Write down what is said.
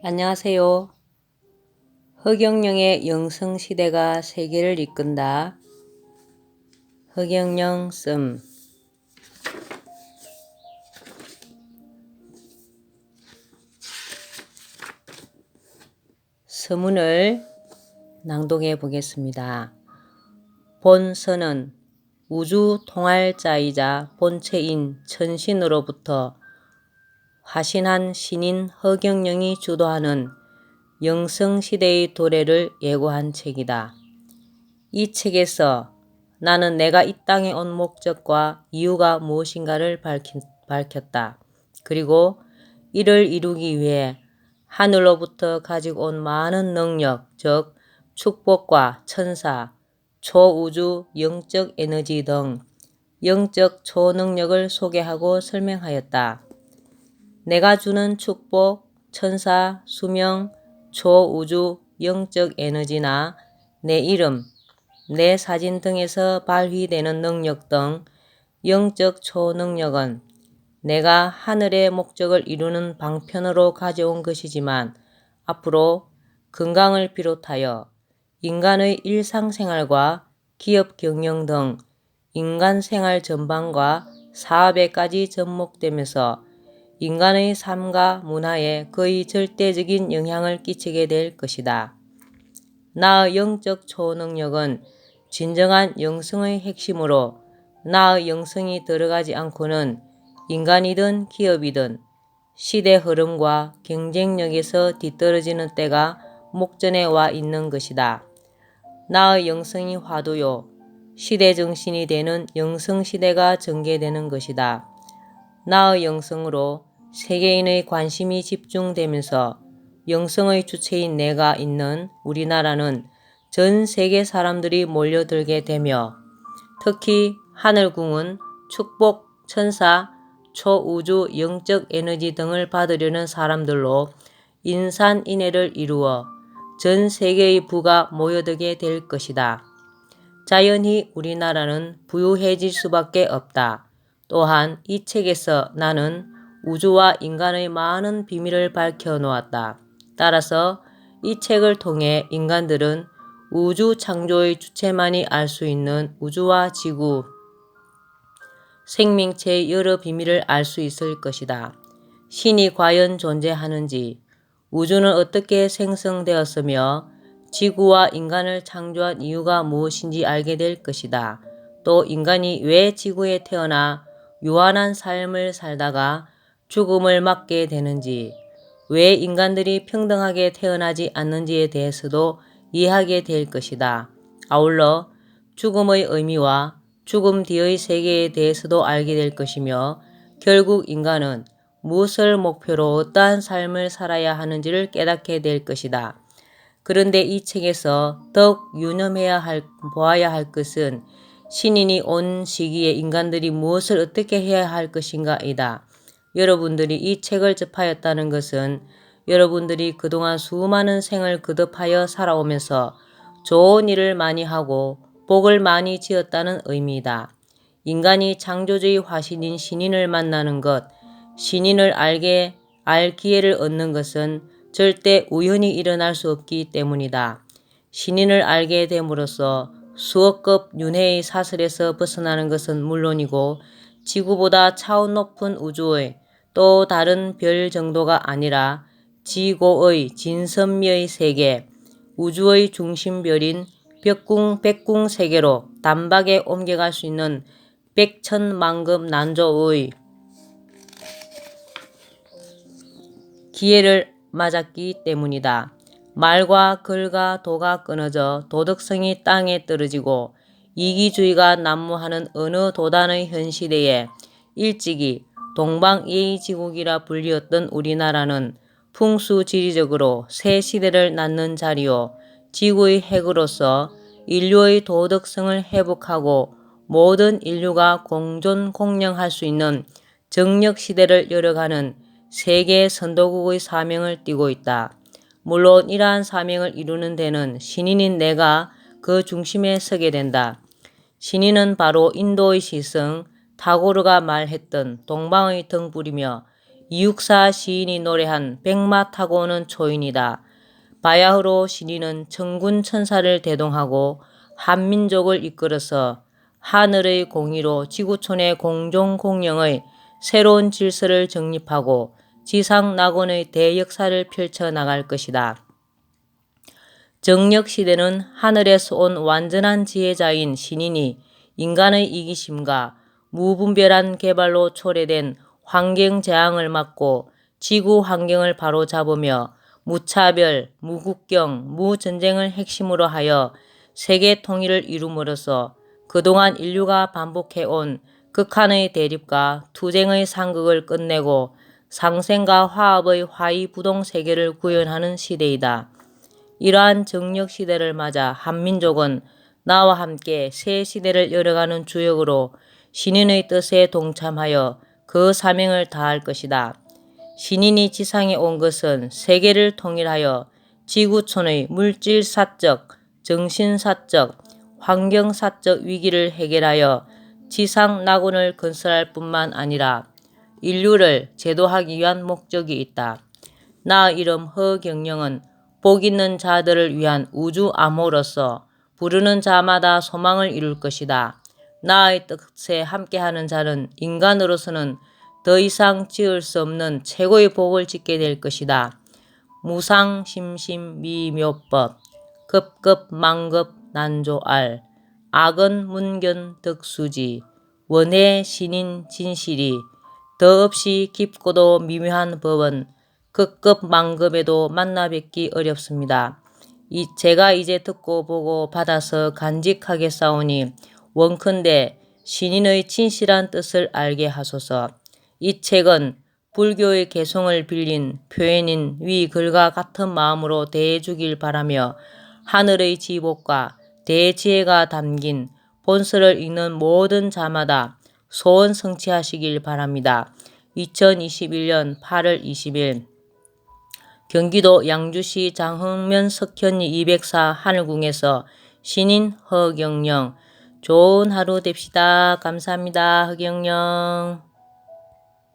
안녕하세요. 허경영의 영성시대가 세계를 이끈다. 허경영 씀 서문을 낭독해 보겠습니다. 본서는 우주 통할자이자 본체인 천신으로부터 화신한 신인 허경영이 주도하는 영성시대의 도래를 예고한 책이다. 이 책에서 나는 내가 이 땅에 온 목적과 이유가 무엇인가를 밝혔다. 그리고 이를 이루기 위해 하늘로부터 가지고 온 많은 능력, 즉 축복과 천사, 초우주, 영적 에너지 등 영적 초능력을 소개하고 설명하였다. 내가 주는 축복, 천사, 수명, 초우주, 영적 에너지나 내 이름, 내 사진 등에서 발휘되는 능력 등 영적 초능력은 내가 하늘의 목적을 이루는 방편으로 가져온 것이지만 앞으로 건강을 비롯하여 인간의 일상생활과 기업 경영 등 인간 생활 전반과 사업에까지 접목되면서 인간의 삶과 문화에 거의 절대적인 영향을 끼치게 될 것이다. 나의 영적 초능력은 진정한 영성의 핵심으로 나의 영성이 들어가지 않고는 인간이든 기업이든 시대 흐름과 경쟁력에서 뒤떨어지는 때가 목전에 와 있는 것이다. 나의 영성이 화두요. 시대 정신이 되는 영성 시대가 전개되는 것이다. 나의 영성으로 세계인의 관심이 집중되면서 영성의 주체인 내가 있는 우리나라는 전 세계 사람들이 몰려들게 되며 특히 하늘궁은 축복, 천사, 초우주 영적 에너지 등을 받으려는 사람들로 인산인해를 이루어 전 세계의 부가 모여들게 될 것이다. 자연히 우리나라는 부유해질 수밖에 없다. 또한 이 책에서 나는 우주와 인간의 많은 비밀을 밝혀 놓았다. 따라서 이 책을 통해 인간들은 우주 창조의 주체만이 알 수 있는 우주와 지구, 생명체의 여러 비밀을 알 수 있을 것이다. 신이 과연 존재하는지, 우주는 어떻게 생성되었으며 지구와 인간을 창조한 이유가 무엇인지 알게 될 것이다. 또 인간이 왜 지구에 태어나 유한한 삶을 살다가 죽음을 맞게 되는지, 왜 인간들이 평등하게 태어나지 않는지에 대해서도 이해하게 될 것이다. 아울러 죽음의 의미와 죽음 뒤의 세계에 대해서도 알게 될 것이며 결국 인간은 무엇을 목표로 어떠한 삶을 살아야 하는지를 깨닫게 될 것이다. 그런데 이 책에서 더욱 유념해야 할, 보아야 할 것은 신인이 온 시기에 인간들이 무엇을 어떻게 해야 할 것인가이다. 여러분들이 이 책을 접하였다는 것은 여러분들이 그동안 수많은 생을 거듭하여 살아오면서 좋은 일을 많이 하고 복을 많이 지었다는 의미이다. 인간이 창조주의 화신인 신인을 만나는 것, 신인을 알게 알 기회를 얻는 것은 절대 우연히 일어날 수 없기 때문이다. 신인을 알게 됨으로써 수억급 윤회의 사슬에서 벗어나는 것은 물론이고 지구보다 차원 높은 우주의 또 다른 별 정도가 아니라 지고의 진선미의 세계, 우주의 중심별인 벽궁 백궁 세계로 단박에 옮겨갈 수 있는 백천만급 난조의 기회를 맞았기 때문이다. 말과 글과 도가 끊어져 도덕성이 땅에 떨어지고 이기주의가 난무하는 어느 도단의 현 시대에 일찍이 동방예의지국이라 불리었던 우리나라는 풍수지리적으로 새 시대를 낳는 자리요 지구의 핵으로서 인류의 도덕성을 회복하고 모든 인류가 공존 공령할 수 있는 정력 시대를 열어가는 세계 선도국의 사명을 띠고 있다. 물론 이러한 사명을 이루는 데는 신인인 내가 그 중심에 서게 된다. 신인은 바로 인도의 시성 타고르가 말했던 동방의 등불이며 이육사 시인이 노래한 백마 타고 오는 초인이다. 바야흐로 신인은 천군 천사를 대동하고 한민족을 이끌어서 하늘의 공의로 지구촌의 공종 공영의 새로운 질서를 정립하고 지상 낙원의 대역사를 펼쳐 나갈 것이다. 정력 시대는 하늘에서 온 완전한 지혜자인 신인이 인간의 이기심과 무분별한 개발로 초래된 환경 재앙을 막고 지구 환경을 바로잡으며 무차별, 무국경, 무전쟁을 핵심으로 하여 세계 통일을 이룸으로써 그동안 인류가 반복해온 극한의 대립과 투쟁의 상극을 끝내고 상생과 화합의 화이부동 세계를 구현하는 시대이다. 이러한 정력 시대를 맞아 한민족은 나와 함께 새 시대를 열어가는 주역으로 신인의 뜻에 동참하여 그 사명을 다할 것이다. 신인이 지상에 온 것은 세계를 통일하여 지구촌의 물질사적, 정신사적, 환경사적 위기를 해결하여 지상 낙원을 건설할 뿐만 아니라 인류를 제도하기 위한 목적이 있다. 나 이름 허경영은 복 있는 자들을 위한 우주 암호로서 부르는 자마다 소망을 이룰 것이다. 나의 뜻에 함께하는 자는 인간으로서는 더 이상 지을 수 없는 최고의 복을 짓게 될 것이다. 무상심심 미묘법 급급망급 난조알 악은 문견 덕수지 원해 신인 진실이 더없이 깊고도 미묘한 법은 급급망급에도 만나 뵙기 어렵습니다. 이 제가 이제 듣고 보고 받아서 간직하게 싸우니 원컨대 신인의 진실한 뜻을 알게 하소서. 이 책은 불교의 개성을 빌린 표현인 위 글과 같은 마음으로 대해주길 바라며 하늘의 지복과 대지혜가 담긴 본서를 읽는 모든 자마다 소원 성취하시길 바랍니다. 2021년 8월 20일 경기도 양주시 장흥면 석현리 204 하늘궁에서 신인 허경영 좋은 하루 됩시다. 감사합니다. 허경영